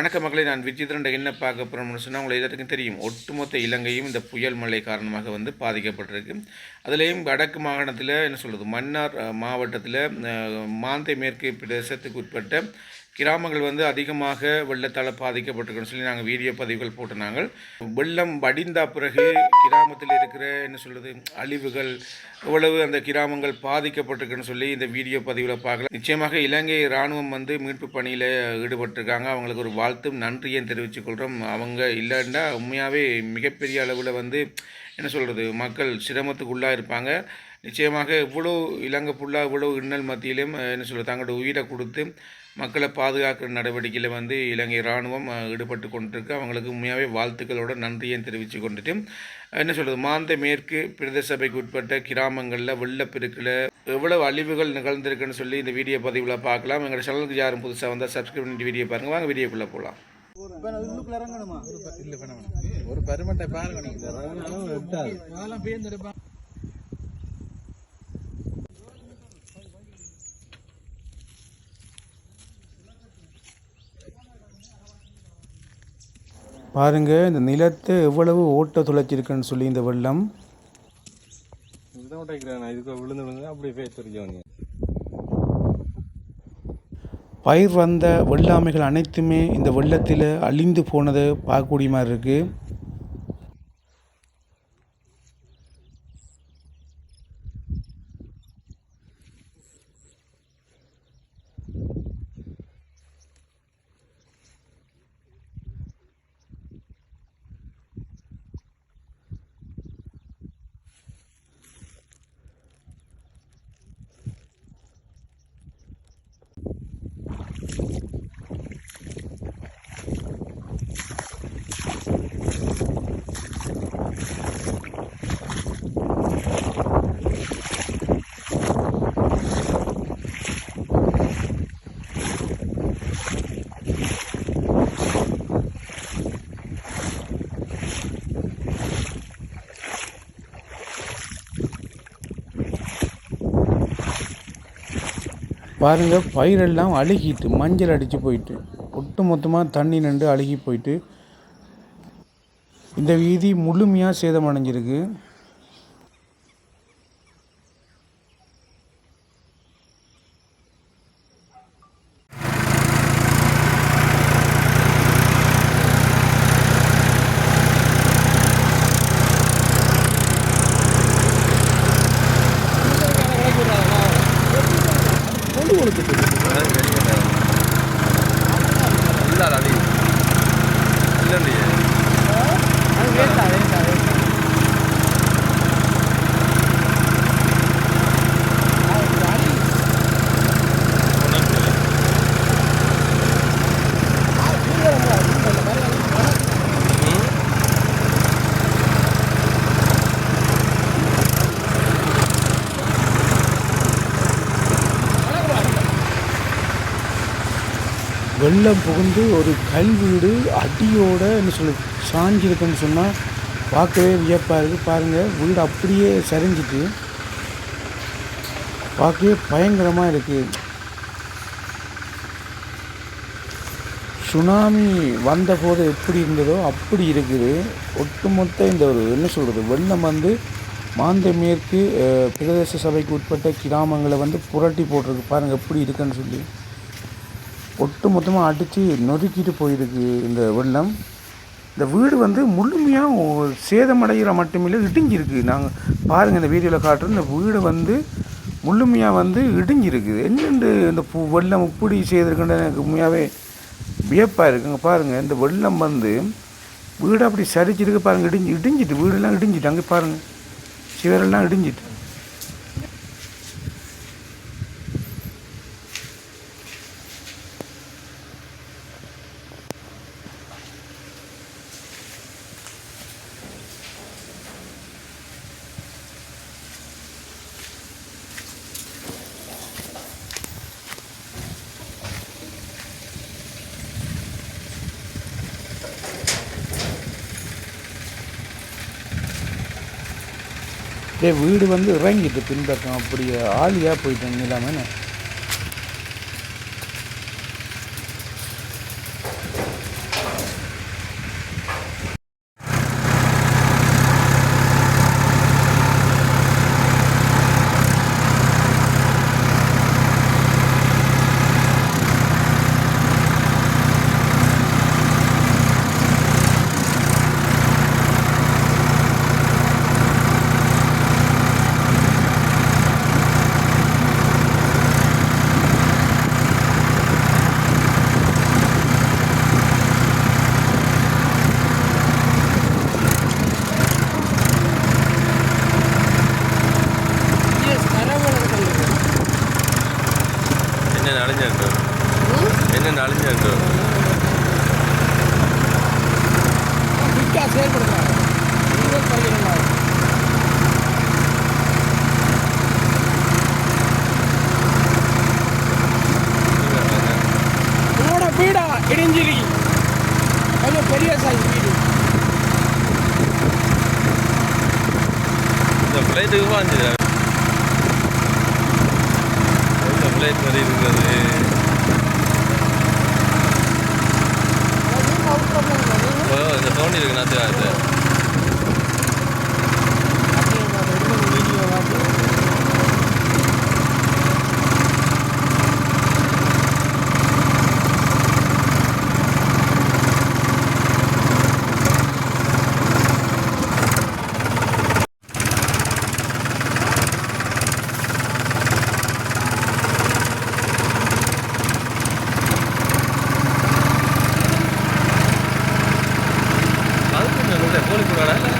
வணக்க மக்களை நான் விஜித்ரன் என்ன பார்க்க போகிறோம்னு சொன்னால் உங்களுக்கு எல்லாத்துக்கும் தெரியும். ஒட்டுமொத்த இலங்கையும் இந்த புயல் மழை காரணமாக வந்து பாதிக்கப்பட்டிருக்கு. அதுலேயும் வடக்கு மாகாணத்தில் என்ன சொல்கிறது மன்னார் மாவட்டத்தில் மாந்தை மேற்கு பிரதேசத்துக்கு உட்பட்ட கிராமங்கள் வந்து அதிகமாக வெள்ளத்தால் பாதிக்கப்பட்டிருக்குன்னு சொல்லி நாங்கள் வீடியோ பதிவுகள் போட்டு நாங்கள் வெள்ளம் வடிந்த பிறகு கிராமத்தில் இருக்கிற என்ன சொல்கிறது அழிவுகள் எவ்வளவு அந்த கிராமங்கள் பாதிக்கப்பட்டிருக்குன்னு சொல்லி இந்த வீடியோ பதிவில் பார்க்கலாம். நிச்சயமாக இலங்கை இராணுவம் வந்து மீட்பு பணியில் ஈடுபட்டிருக்காங்க. அவங்களுக்கு ஒரு வாழ்த்தும் நன்றியும் தெரிவித்துக் கொள்கிறோம் அவங்க இல்லைன்னா உண்மையாகவே மிகப்பெரிய அளவில் வந்து என்ன சொல்கிறது மக்கள் சிரமத்துக்குள்ளாக இருப்பாங்க. நிச்சயமாக இவ்வளோ இலங்கை ஃபுல்லாக இவ்வளோ இன்னல் மத்தியிலும் என்ன சொல்கிறது தங்களோட உயிரை கொடுத்து மக்களை பாதுகாக்கிற நடவடிக்கையில் வந்து இலங்கை இராணுவம் ஈடுபட்டு கொண்டிருக்கு. அவங்களுக்கு உண்மையாகவே வாழ்த்துக்களோட நன்றியும் தெரிவித்து கொண்டுட்டு என்ன சொல்கிறது மாந்த மேற்கு பிரதேச சபைக்கு உட்பட்ட கிராமங்களில் வெள்ளப்பெருக்கில் எவ்வளவு அழிவுகள் நிகழ்ந்திருக்குன்னு சொல்லி இந்த வீடியோ பதிவில் பார்க்கலாம். எங்களோட சேனலுக்கு யாரும் புதுசாக வந்தால் சப்ஸ்கிரைப் பண்ணி வீடியோ பாருங்கள் வாங்க வீடியோக்குள்ளே போகலாம் ஒரு பருமட்டை பாருங்க. நீங்க அதெல்லாம் பேர்ந்தெடுப்பான் பாருங்க இந்த நிலத்தை எவ்வளவு ஓட்ட துளைச்சிருக்குன்னு சொல்லி இந்த வெள்ளம். பயிர் வந்த வெள்ளாமைகள் அனைத்துமே இந்த வெள்ளத்தில் அழிந்து போனதை பார்க்கக்கூடிய மாதிரி இருக்குது பாருங்கள் பயிரெல்லாம் அழுகிட்டு மஞ்சள் அடித்து போயிட்டு ஒட்டு மொத்தமாக தண்ணி நின்று அழுகி போயிட்டு இந்த வீதி முழுமையாக சேதமடைஞ்சிருக்கு. வெள்ளம் புகுந்து ஒரு கல் வீடு அடியோட என்ன சொல்லு சாஞ்சிருக்குன்னு சொன்னால் பார்க்கவே வியப்பாக இருக்குது பாருங்கள் வீடு அப்படியே சரிஞ்சிட்டு பார்க்கவே பயங்கரமாக இருக்குது சுனாமி வந்தபோது எப்படி இருந்ததோ அப்படி இருக்குது. ஒட்டுமொத்த இந்த ஒரு என்ன சொல்கிறது வெள்ளம் வந்து மாந்தை மேற்கு பிரதேச சபைக்கு உட்பட்ட கிராமங்களை வந்து புரட்டி போட்டிருக்கு. பாருங்கள் எப்படி இருக்குன்னு சொல்லி. ஒட்டு மொத்தமாக அடித்து நொறுக்கிட்டு போயிருக்கு இந்த வெள்ளம். இந்த வீடு வந்து முழுமையாக சேதமடைகிற மட்டுமில்லை இடிஞ்சிருக்கு. நாங்கள் பாருங்கள் இந்த வீடியோவில் காட்டுறோம் இந்த வீடு வந்து முழுமையாக வந்து இடிஞ்சிருக்குது என்னென்று இந்த பூ வெள்ளம் இப்படி செய்திருக்குன்னு எனக்கு உண்மையாகவே வியப்பாக இருக்குங்க பாருங்கள் இந்த வெள்ளம் வந்து வீடு அப்படி சரிச்சிருக்கு பாருங்கள் இடிஞ்சு இடிஞ்சிட்டு வீடெல்லாம் இடிஞ்சிட்டு அங்கே பாருங்கள் சிவரெல்லாம் இடிஞ்சிட்டு. வீடு வந்து இறங்கிட்டு பின்பக்கம் அப்படியே ஆலியாக போயிட்டேன் இல்லாமல் வளையத்துக்கு பாஞ்சுது பிளேட் மாதிரி இருக்கிறது இந்த தோண்டி இருக்கு நாத்து அது அதுக்கு என்ன இல்லை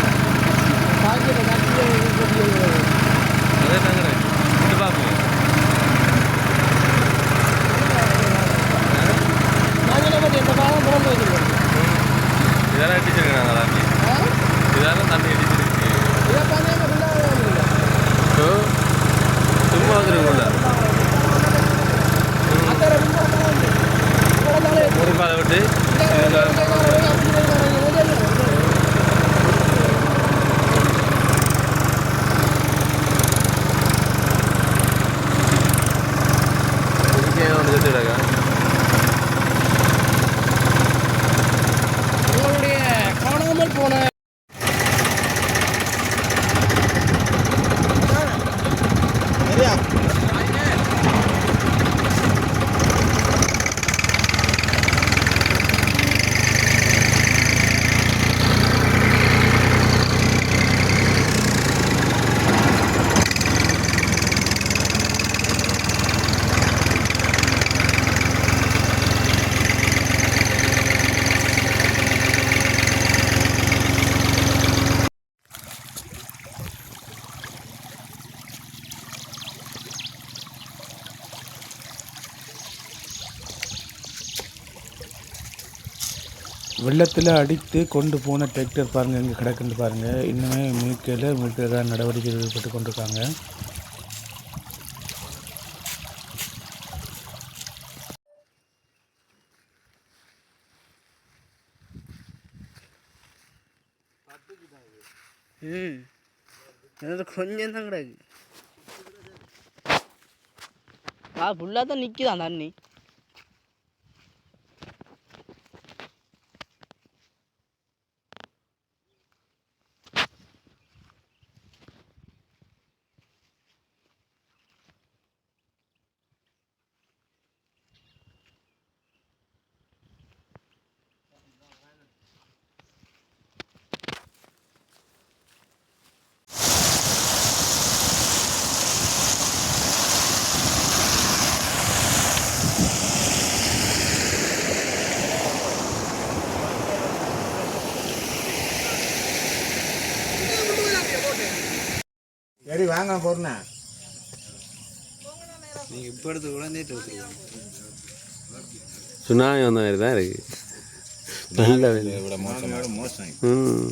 வெள்ளத்தில் அடித்து கொண்டு போன டிராக்டர் பாருங்கள் எங்கே கிடக்குன்னு பாருங்கள் இன்னுமே மீட்கல மீட்கிறதா நடவடிக்கை ஈடுபட்டு கொண்டிருக்காங்க. ம். கொஞ்சம் தான் கிடக்கு. ஆ ஃபுல்லாக தான் நிற்கிதான் தண்ணி சரி வாங்க பொருண்ணா hı. சுனாமி வந்த மாதிரி தான் இருக்கு. நல்ல மோசம் மோசம் ம்.